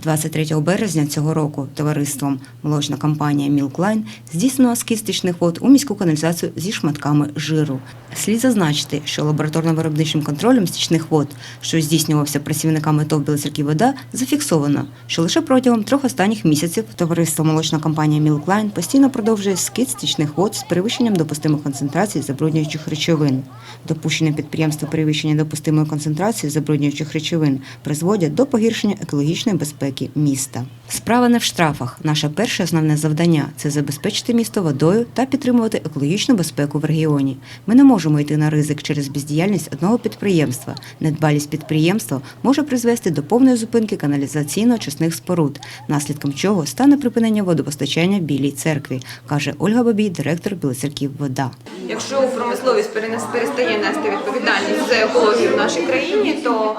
23 березня цього року товариством молочна компанія Мілклайн здійснила скістичний ход у міську каналізацію зі шматками жиру. Слід зазначити, що лабораторно-виробничим контролем стічних вод, що здійснювався працівниками ТОВ «Білоцерків вода, зафіксовано, що лише протягом трьох останніх місяців товариство молочна компанія Мілклайн постійно продовжує скид стічних вод з перевищенням допустимих концентрацій забруднюючих речовин. Допущення підприємства перевищення допустимої концентрації забруднюючих речовин призводять до погіршення екологічної безпеки міста. Справа не в штрафах. Наше перше основне завдання це забезпечити місто водою та підтримувати екологічну безпеку в регіоні. Ми не можемо йти на ризик через бездіяльність одного підприємства. Недбалість підприємства може призвести до повної зупинки каналізаційно-очисних споруд, наслідком чого стане припинення водопостачання в Білій церкві, каже Ольга Бабій, директор Білоцерків Вода. Якщо промисловість перестає нести відповідальність за екологію в нашій країні, то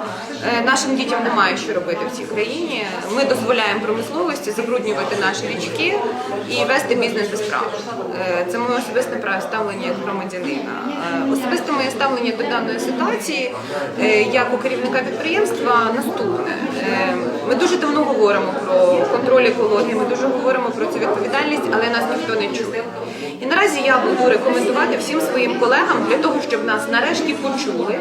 е, нашим дітям немає що робити в цій країні. Ми дозволяємо промисловості забруднювати наші річки і вести бізнес без прав. Е, Це моє особисте ставлення як громадянина. Е, Особисте моє ставлення до даної ситуації як у керівника підприємства наступне. Ми дуже давно говоримо про контроль екології, ми дуже говоримо про цю відповідальність, але нас ніхто не чує. І наразі я буду рекомендувати всім своїм колегам для того, щоб нас нарешті почули,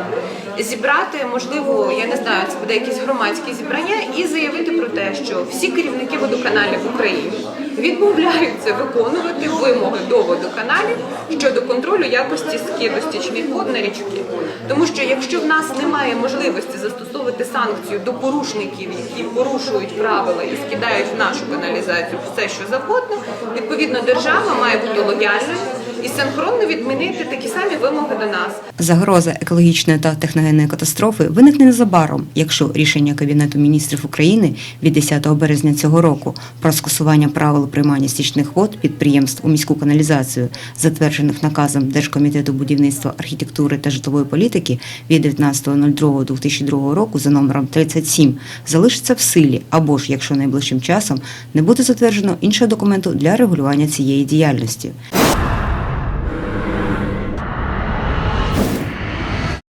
зібрати, можливо, я не знаю, це буде якесь громадське зібрання, і заявити про те, що всі керівники водоканалів в Україні відмовляються виконувати вимоги до водоканалів щодо контролю якості скиду стічних вод на річки. Тому що якщо в нас немає можливості застосовувати санкцію до порушників, які порушують правила і скидають в нашу каналізацію все, що завгодно, відповідно держава має бути лояльною і синхронно відмінити такі самі вимоги до нас. Загроза екологічної та техногенної катастрофи виникне незабаром, якщо рішення Кабінету міністрів України від 10 березня цього року про скасування правил приймання стічних вод підприємств у міську каналізацію, затверджених наказом Держкомітету будівництва, архітектури та житлової політики від 19.02.2002 року за номером 37, залишиться в силі, або ж, якщо найближчим часом не буде затверджено іншого документу для регулювання цієї діяльності.